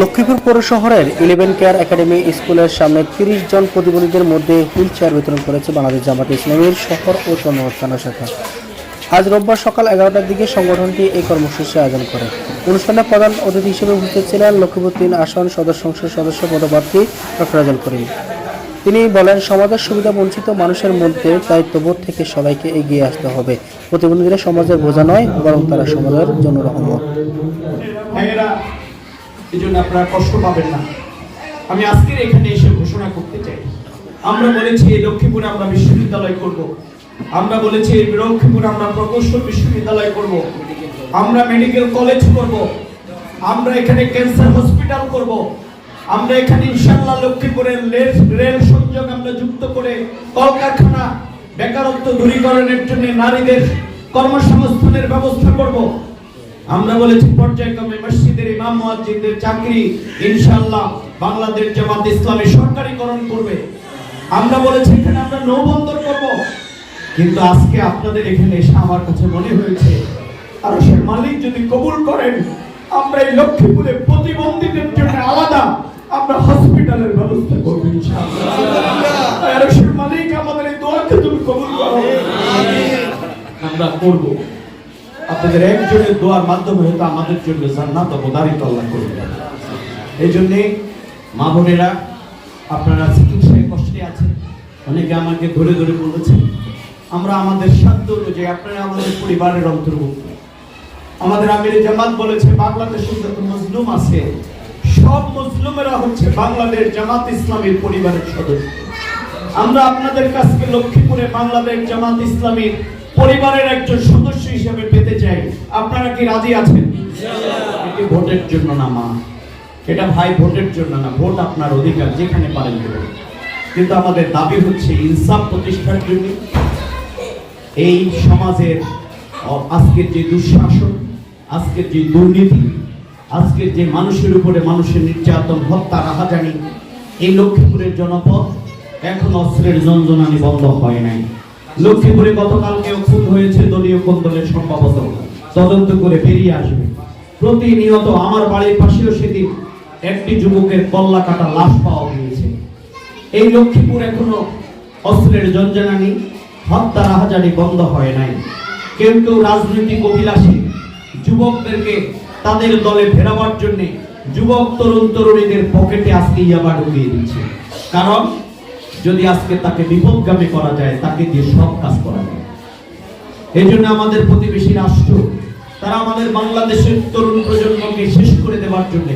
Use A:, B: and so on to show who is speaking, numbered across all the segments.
A: লক্ষ্মীপুর পৌর শহরের eleven care academy স্কুলের সামনে তিরিশ জন প্রতিবন্ধীদের মধ্যে হুইল চেয়ার বিতরণ করেছে বাংলাদেশ জামাত ইসলামীর শহর ও জনস্থানা শাখা। আজ রোববার সকাল এগারোটার দিকে সংগঠনটি এই কর্মসূচি আয়োজন করে। অনুষ্ঠানে প্রধান অতিথি হিসেবে উপস্থিত ছিলেন লক্ষ্মীপুর তিন আসন সদস্য সংসদ সদস্য পদপ্রার্থী ডক্টর রাজল করিম। তিনি বলেন, সমাজের সুবিধা বঞ্চিত মানুষের মধ্যে দায়িত্ববোধ থেকে সবাইকে এগিয়ে আসতে হবে। প্রতিবন্ধীরা সমাজের বোঝা নয়, বরং তারা সমাজের জন্য রহমত
B: ভাইয়েরা এই জন্য আপনারা কষ্ট পাবেন না। আমি আজকের এখানে এসে ঘোষণা করতে চাই। আমরা বলেছি এই লক্ষ্মীপুরে আমরা বিশ্ববিদ্যালয় করব। আমরা বলেছি এই লক্ষ্মীপুরে আমরা প্রকৌশল বিশ্ববিদ্যালয় করব। আমরা মেডিকেল কলেজ করব। আমরা এখানে ক্যান্সার হসপিটাল করব। আমরা এখানে ইনশাল্লাহ লক্ষ্মীপুরের রেল সংযোগ আমরা যুক্ত করে কলকারখানা বেকারত্ব দূরীকরণের জন্য নারীদের কর্মসংস্থানের ব্যবস্থা করব। আমরা বলেছি পর্যায়ক্রমে মসজিদের ইমাম মুয়াজ্জিনদের চাকরি ইনশাআল্লাহ বাংলাদেশ জামাত ইসলামী সরকারিকরণ করবে। আমরা বলেছি এখানে আমরা নৌবন্দর করব। কিন্তু আজকে আপনাদের এখানে এসে আমার কাছে মনে হয়েছে আর সে মালিক যদি কবুল করেন আমরা এই লক্ষ্মীপুরে প্রতিবন্ধীদের জন্য আলাদা আমরা হসপিটালের ব্যবস্থা করব ইনশাআল্লাহ। আর সে মালিক আমাদের এই দোয়াকে তুমি কবুল করো। আমরা করব। আপনাদের একজনের দোয়ার মাধ্যমে হয়তো আমাদের জন্য জান্নাত অবদারিত আল্লাহ করবে এই জন্যে মা বোনেরা, আপনারা চিকিৎসায় কষ্টে আছেন, অনেকে আমাকে ধরে ধরে বলেছেন, আমরা আমাদের সাধ্য অনুযায়ী, আপনারা আমাদের পরিবারের অন্তর্ভুক্ত। আমাদের আমির জামাত বলেছে, বাংলাদেশে যত মজলুম আছে, সব মজলুমেরা হচ্ছে বাংলাদেশ জামাত ইসলামীর পরিবারের সদস্য। আমরা আপনাদের কাছকে লক্ষ্মীপুরে বাংলাদেশ জামাত ইসলামীর পরিবারের একজন সদস্য হিসেবে পেতে চাই। আপনারা কি রাজি আছেন? এটি ভোটের জন্য না, মা। এটা ভাই ভোটের জন্য না, ভোট আপনার অধিকার, যেখানে পারেন দেবেন। কিন্তু আমাদের দাবি হচ্ছে ইনসাফ প্রতিষ্ঠার জন্য। এই সমাজের আজকের যে দুঃশাসন, আজকের যে দুর্নীতি, আজকের যে মানুষের উপরে মানুষের নির্যাতন, হত্যা, রাহাজানি, এই লক্ষ্মীপুরের জনপদ এখন অস্ত্রের জঞ্জনানি বন্ধ হয় নাই। লক্ষ্মীপুরে গতকালকেও খুন হয়েছে দলীয় কোন দলের সম্ভবত। তদন্ত করে বেরিয়ে আসবে। প্রতিনিয়ত আমার বাড়ির পাশেও সেদিন একটি যুবকের কল্লা কাটা লাশ পাওয়া গিয়েছে। এই লক্ষ্মীপুর এখনও অস্ত্রের জঞ্জনানি, হত্যা রাহাজানি বন্ধ হয় নাই। কেউ কেউ রাজনৈতিক অভিলাষী যুবকদেরকে তাদের দলে ফেরাবার জন্য যুবক, তরুণ, তরুণীদের পকেটে আজকে ইয়াবা ঢুকিয়ে দিচ্ছে। কারণ যদি আজকে তাকে বিপদগামী করা যায়, তাকে দিয়ে সব কাজ করা যায়। এই জন্য আমাদের প্রতিবেশী রাষ্ট্র, তারা আমাদের বাংলাদেশের তরুণ প্রজন্মকে শেষ করে দেওয়ার জন্য,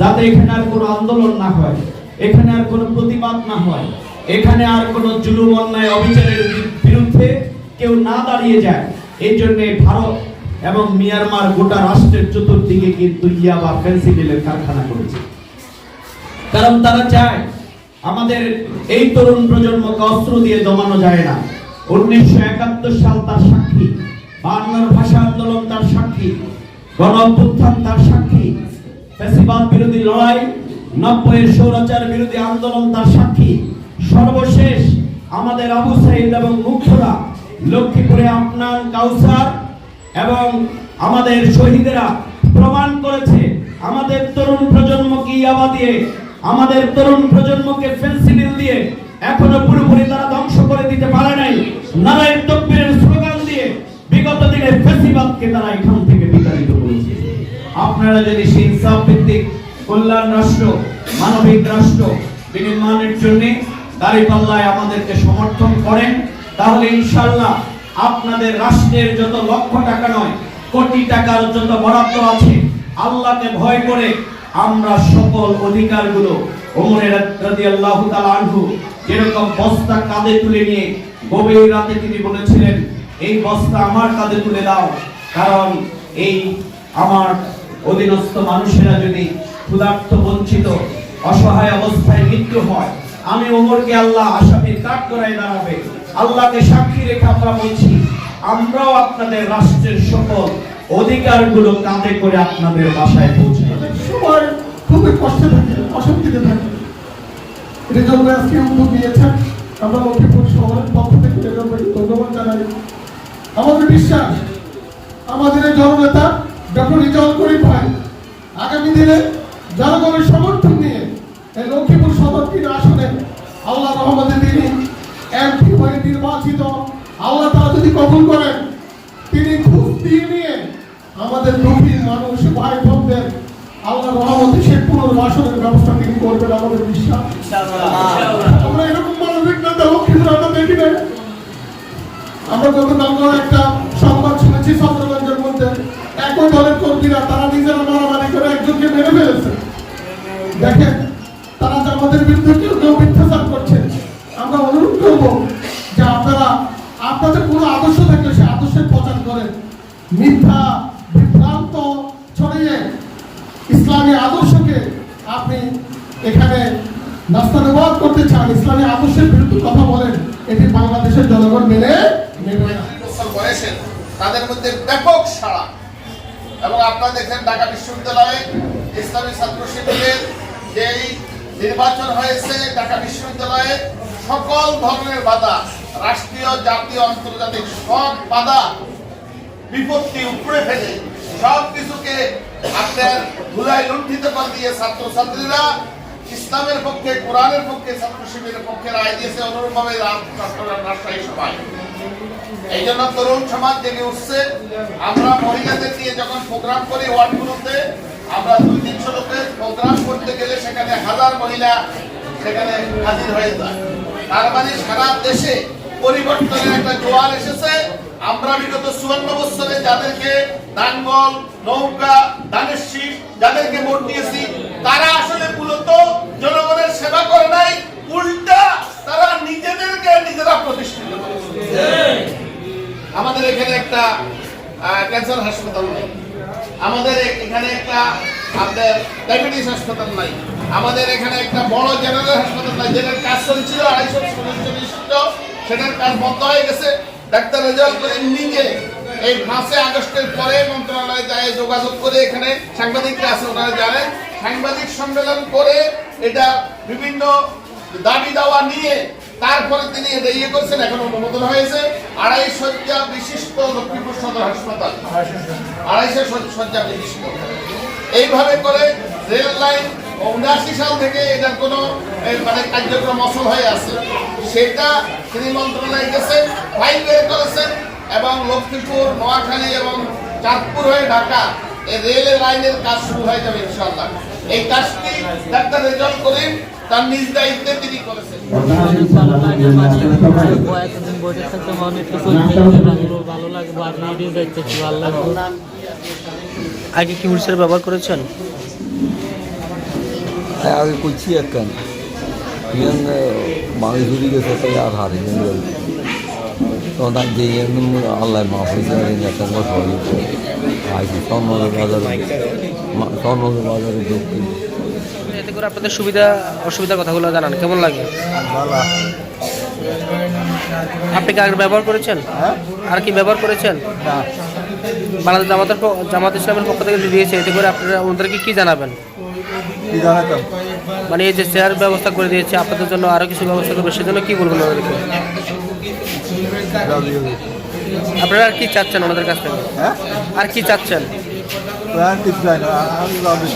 B: যাতে এখানে আর কোনো আন্দোলন না হয়, এখানে আর কোনো প্রতিবাদ না হয়, এখানে আর কোনো জুলুম, অন্যায়, অবিচারের বিরুদ্ধে কেউ না দাঁড়িয়ে যায়, এই জন্য ভারত এবং মিয়ানমার গোটা রাষ্ট্রের চতুর্দিকে কিন্তু ইয়াবা ফেন্সিডিলের কারখানা করেছে। কারণ তারা চায় আমাদের এই তরুণ প্রজন্মকে অস্ত্র দিয়ে দমানো যায় না। উনিশশো একাত্তর সাল তার সাক্ষী, বাংলার ভাষা আন্দোলন তার সাক্ষী, গণ অভ্যুত্থান তার সাক্ষী ফ্যাসিবাদ বিরোধী লড়াই, নব্বইয়ের সৌরাচার বিরোধী আন্দোলন তার সাক্ষী। সর্বশেষ আমাদের আবু সাইদ এবং মুগ্ধরা লক্ষ্মীপুরে আপনার কাউসার এবং আমাদের শহীদেরা প্রমাণ করেছে, আমাদের তরুণ প্রজন্মকে ইয়াবা দিয়ে আমাদের তরুণ প্রজন্মকে ফেন্সিডিল দিয়ে এখনও পুরোপুরি তারা ধ্বংস করে দিতে পারে নাই। নারায়ণ তকবীরের স্লোগান দিয়ে বিগত দিনে ফেসিবাদকে তারা এখান থেকে বিতাড়িত করেছে। আপনারা যদি সেই ভিত্তিক কল্যাণ রাষ্ট্র, মানবিক রাষ্ট্র বিনির্মাণের জন্য দাঁড়িপাল্লায় আমাদেরকে সমর্থন করেন, তাহলে ইনশাল্লাহ আপনাদের রাষ্ট্রের যত লক্ষ টাকা নয়, কোটি টাকার যত বরাদ্দ আছে, আল্লাহকে ভয় করে আমরা সকল অধিকারগুলো ওমরের রাদিয়াল্লাহু তাআলা আনহু যেরকম বস্তা কাঁধে তুলে নিয়ে গভীর রাতে তিনি বলেছিলেন, এই বস্তা আমার কাঁধে তুলে দাও, কারণ এই আমার অধীনস্থ মানুষেরা যদি ক্ষুধার্ত, বঞ্চিত, অসহায় অবস্থায় মৃত্যু হয়, আমি ওমরকে আল্লাহ আসামির কাঠ করায় দাঁড়াবে আল্লাহকে সাক্ষী রেখে আমরা বলছি, আমরাও আপনাদের রাষ্ট্রের সকল অধিকারগুলো কাঁধে করে আপনাদের বাসায় পৌঁছে।
C: সবাই খুবই কষ্টে থাকে, অশান্তিতে থাকে। জন্য আজকে উদ্যোগ নিয়েছেন আমরা লক্ষ্মীপুর শহরের পক্ষ থেকে এজন্যই ধন্যবাদ জানাই। আমাদের বিশ্বাস, আমাদের এই জননেতা ডক্টর রিজাউল করিম ভাই, আগামী দিনে জনগণের সমর্থন নিয়ে এই লক্ষ্মীপুর সদর তিন আসনে আল্লাহ রহমতে তিনি এমপি হয়ে নির্বাচিত। আল্লাহ তারা যদি কবুল করেন, তিনি ঘুষ দিয়ে নিয়ে আমাদের দুঃখী মানুষ ভাই বোনদের আল্লাহ রহমতে সে পুনর্বাসনের ব্যবস্থা তিনি করবেন আমাদের বিশ্বাস। আমরা এরকম মানবিক নেতা লক্ষ্মীপুর আমরা দেখি না আমরা গতকাল একটা সংবাদ শুনেছি চন্দ্রগঞ্জের মধ্যে। একই দলের কর্মীরা তারা নিজেরা মারামারি করে একজনকে মেরে ফেলেছে। দেখেন তারা যে আমাদের বিরুদ্ধে কেউ কেউ মিথ্যাচার করছে। আমরা অনুরোধ করব যে আপনারা আপনাদের কোনো আদর্শ থাকলে সে আদর্শের প্রচার করেন। মিথ্যা ইসলামী আদর্শকে আপনি এখানে নাস্তানুবাদ করতে চান, ইসলামী আদর্শের বিরুদ্ধে কথা বলেন, এটি বাংলাদেশের জনগণ মেনে নেবে
D: বয়সের তাদের মধ্যে ব্যাপক সাড়া। এবং আপনারা দেখেন ঢাকা বিশ্ববিদ্যালয়ে ইসলামী ছাত্র শিবিরের যেই নির্বাচন হয়েছে, ঢাকা বিশ্ববিদ্যালয়ে সকল ধরনের বাধা, রাষ্ট্রীয়, জাতীয়, আন্তর্জাতিক সব বাধা বিপত্তি উপরে ফেলে সব কিছুকে আপনার ধুলায় লুণ্ঠিত করে দিয়ে ছাত্রছাত্রীরা ইসলামের পক্ষে, কোরআনের পক্ষে ছাত্র শিবিরের পক্ষে রায় দিয়েছে অনুরূপভাবে রাজশাহী সবাই এই জন্য তরুণ সমাজ জেগে উঠছে। আমরা মহিলাদের নিয়ে যখন প্রোগ্রাম করি ওয়ার্ডগুলোতে আমরা দুই তিনশো লোকের প্রোগ্রাম করতে গেলে সেখানে হাজার মহিলা সেখানে হাজির হয়ে যায়। তার মানে সারা দেশে পরিবর্তনের একটা জোয়ার এসেছে। আমরা বিগত চুয়ান্ন বছরে যাদেরকে নাঙ্গল নৌকা, ধানের শীষ যাদেরকে ভোট দিয়েছি, তারা আসলে মূলত জনগণের সেবা করে নাই, উল্টা তারা নিজেদেরকে নিজেরা প্রতিষ্ঠিত আমাদের এখানে একটা ক্যান্সার হাসপাতাল নেই। আমাদের এখানে একটা আপনার ডায়াবেটিস হাসপাতাল নাই। আমাদের এখানে একটা বড় জেনারেল হাসপাতাল নাই, যেটার কাজ চলছিল আড়াইশো সেটার কাজ বন্ধ হয়ে গেছে। ডাক্তার রেজাল্ট নিজে এই মাসে আগস্টের পরে মন্ত্রণালয়ে যায়, যোগাযোগ করে এখানে সাংবাদিকরা আছে ওনারা জানেন সাংবাদিক সম্মেলন করে এটা বিভিন্ন দাবি দাওয়া নিয়ে তারপরে তিনি এটা ইয়ে করছেন, এখন অনুমোদন হয়েছে। আড়াই শয্যা বিশিষ্ট লক্ষ্মীপুর সদর হাসপাতাল। আড়াইশো শয্যা- বিশিষ্ট। এইভাবে করে রেল লাইন উনআশি সাল থেকে এটার কোনো মানে কার্যক্রম অসল হয়ে আছে। সেটা তিনি মন্ত্রণালয়ে গেছেন, ফাইল বের করেছেন এবং লক্ষ্মীপুর নোয়াখালী এবং চাঁদপুর হয়ে ঢাকা এই রেল লাইনের কাজ শুরু হয়ে যাবে ইনশাআল্লাহ। এই কাজটি ডাক্তার রেজাল্ট করিম তার নিজ দায়িত্বে তিনি করেছেন।
E: ভালো বসে থাকতে মনে একটু লাগবে একটু ভালো লাগবে
A: আগে কি হুইলচেয়ার ব্যবহার করেছেন?
F: আগে করছি একখান। মানুষ গেছে আর হারি তাই যে আল্লাহ মাফ হয়েছে একটা বছর আইছি স্বর্ণদের বাজারে স্বর্ণদের বাজারে যোগ করি
A: এতে করে আপনাদের সুবিধা অসুবিধার কথাগুলো জানান কেমন লাগে? আপনি কি আগে ব্যবহার করেছেন? আর কি ব্যবহার করেছেন? বাংলাদেশ জামাতের জামাত ইসলামের পক্ষ থেকে দিয়েছে এতে করে আপনারা ওনাদেরকে কি জানাবেন? মানে এই যে চেয়ার ব্যবস্থা করে দিয়েছে আপনাদের জন্য আরও কিছু ব্যবস্থা করবে সেজন্য কি বলবেন ওনাদেরকে আপনারা আর কি চাচ্ছেন ওনাদের কাছ থেকে?
F: হ্যাঁ?
A: আর কি চাচ্ছেন?
F: আমি